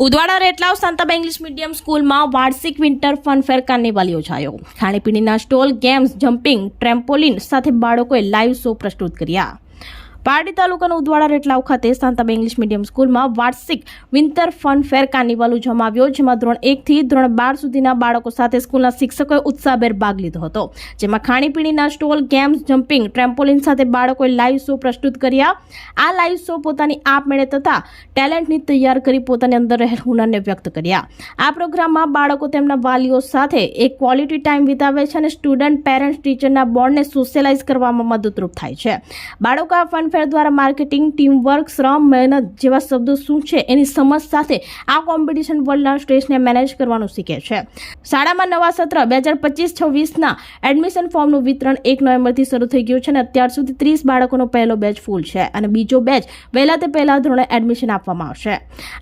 ઉદવાડા રેટલાવ સંતબ English medium સ્કૂલમાં વાર્ષિક વિન્ટર ફનફેર કાર્નિવલ યોજાયો. ખાણીપીણીના સ્ટોલ ગેમ્સ જમ્પિંગ ટ્રેમ્પોલિન સાથે બાળકોએ લાઈવ શો પ્રસ્તુત કર્યા. પારડી તાલુકાના ઉદવાડા રેટલાવ ખાતે શાંતાબા ઇંગ્લિશ મીડિયમ સ્કૂલમાં વાર્ષિક વિન્ટર ફન ફેર કાર્નિવલ ઉજવવામાં આવ્યો, જેમાં ધોરણ એકથી ધોરણ બાર સુધીના બાળકો સાથે સ્કૂલના શિક્ષકોએ ઉત્સાહભેર ભાગ લીધો હતો. જેમાં ખાણીપીણીના સ્ટોલ, ગેમ્સ, જમ્પિંગ, ટ્રેમ્પોલિન સાથે બાળકોએ લાઈવ શો પ્રસ્તુત કર્યા. આ લાઈવ શો પોતાની આપમેળે તથા ટેલેન્ટની તૈયાર કરી પોતાની અંદર રહેલ હુનરને વ્યક્ત કર્યા. આ પ્રોગ્રામમાં બાળકો તેમના વાલીઓ સાથે એક ક્વોલિટી ટાઈમ વિતાવે છે અને સ્ટુડન્ટ, પેરેન્ટ્સ, ટીચરના બોન્ડને સોશિયલાઇઝ કરવામાં મદદરૂપ થાય છે. બાળકો આ ફનફેર દ્વારા માર્કેટિંગ, ટીમવર્ક, શ્રમ, મહેનત જેવા શબ્દો શું છે એની સમજ સાથે આ કોમ્પિટિશન વર્લ્ડના સ્ટ્રેસને મેનેજ કરવાનું શીખે છે. શાળામાં નવા સત્ર બે હજાર પચીસ છવ્વીસના એડમિશન ફોર્મનું વિતરણ એક નવેમ્બરથી શરૂ થઈ ગયું છે અને અત્યાર સુધી ત્રીસ બાળકોનો પહેલો બેચ ફૂલ છે અને બીજો બેચ વહેલા તે પહેલા ધોરણે એડમિશન આપવામાં આવશે.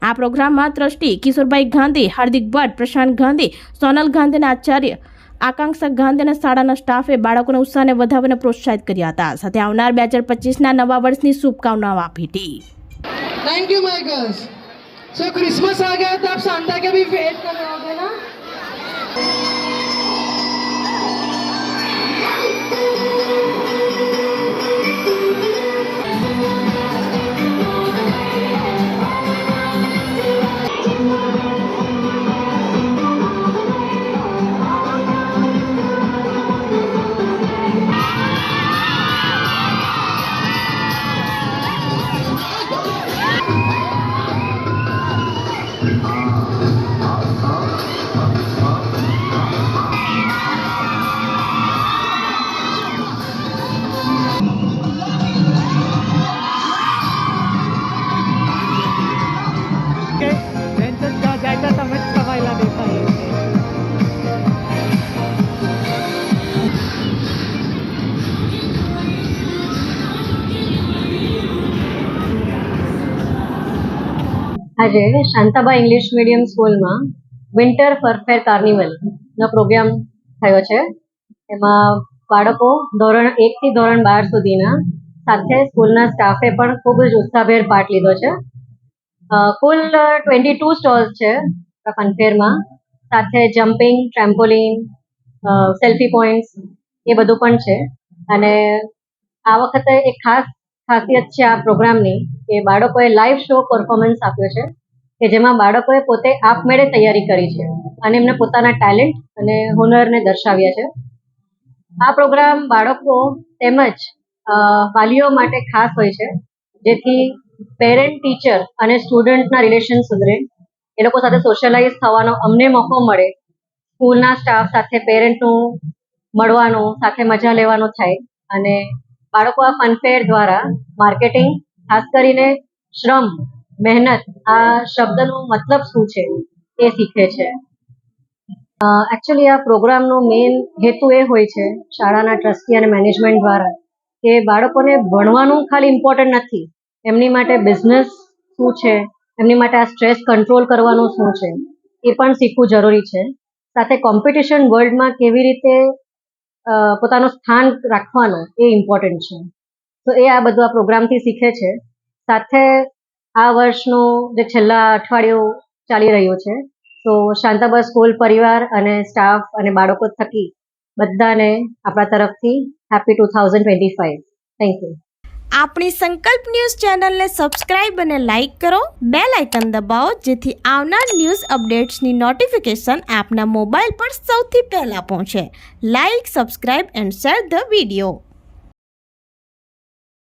આ પ્રોગ્રામમાં ટ્રસ્ટી કિશોરભાઈ ગાંધી, હાર્દિક ભટ્ટ, પ્રશાંત ગાંધી, સોનલ ગાંધીના આચાર્ય આકાંક્ષા ગાંધી અને શાળાના સ્ટાફે બાળકોના ઉત્સાહને વધાવીને પ્રોત્સાહિત કર્યા હતા. સાથે આવનાર બે હજાર પચીસના નવા વર્ષની શુભકામનાઓ આપી હતી. Thank you my girls so Christmas આ ગયા તો આપ સાંતા કે ભી વેટ કર આજે શાંતાબા ઇંગ્લિશ મીડિયમ સ્કૂલમાં વિન્ટર ફરફેર કાર્નિવલનો પ્રોગ્રામ થયો છે. એમાં બાળકો ધોરણ એકથી ધોરણ બાર સુધીના સાથે સ્કૂલના સ્ટાફે પણ ખૂબ જ ઉત્સાહભેર પાઠ લીધો છે. કુલ ટ્વેન્ટી ટુ સ્ટોલ્સ છે ફનફેરમાં સાથે જમ્પિંગ ટ્રેમ્પોલિન સેલ્ફી પોઈન્ટ્સ એ બધું પણ છે. અને આ વખતે એક ખાસ ખાસિયત છે આ પ્રોગ્રામની કે બાળકોએ લાઈવ શો પરફોર્મન્સ આપ્યો છે, કે જેમાં બાળકોએ પોતે આપમેળે તૈયારી કરી છે અને એમને પોતાના ટેલેન્ટ અને હુનરને દર્શાવ્યા છે. આ પ્રોગ્રામ બાળકો તેમજ વાલીઓ માટે ખાસ હોય છે, જેથી પેરેન્ટ ટીચર અને સ્ટુડન્ટના રિલેશન સુધરે એ લોકો સાથે સોશિયલાઇઝ થવાનો અમને મોકો મળે સ્કૂલના સ્ટાફ સાથે પેરેન્ટનું મળવાનું, સાથે મજા લેવાનું થાય અને બાળકો આ ફનફેર દ્વારા માર્કેટિંગ ખાસ કરીને શ્રમ, મહેનત, આ શબ્દનો મતલબ શું છે એ શીખે છે. એકચ્યુઅલી આ પ્રોગ્રામનો મેઇન હેતુ એ હોય છે શાળાના ટ્રસ્ટી અને મેનેજમેન્ટ દ્વારા કે બાળકોને ભણવાનું ખાલી ઇમ્પોર્ટન્ટ નથી. એમની માટે બિઝનેસ શું છે? એમની માટે આ સ્ટ્રેસ કંટ્રોલ કરવાનું શું છે? એ પણ શીખવું જરૂરી છે. સાથે કોમ્પિટિશન વર્લ્ડમાં કેવી રીતે પોતાનું સ્થાન રાખવાનું એ ઇમ્પોર્ટન્ટ છે. તો એ આ બધું આ પ્રોગ્રામથી શીખે છે. સાથે આ વર્ષનું જે છેલ્લા અઠવાડિયું ચાલી રહ્યું છે, તો શાંતાબા સ્કૂલ પરિવાર અને સ્ટાફ અને બાળકો થકી બધાને આપણા તરફથી happy two thousand twenty five thank you આપણી સંકલ્પ ન્યૂઝ ચેનલને સબસ્ક્રાઇબ અને લાઇક કરો. બે લાઇકન દબાવો, જેથી આવનાર ન્યૂઝ અપડેટ્સની નોટિફિકેશન આપના મોબાઈલ પર સૌથી પહેલાં પહોંચે. Like, subscribe and share the video.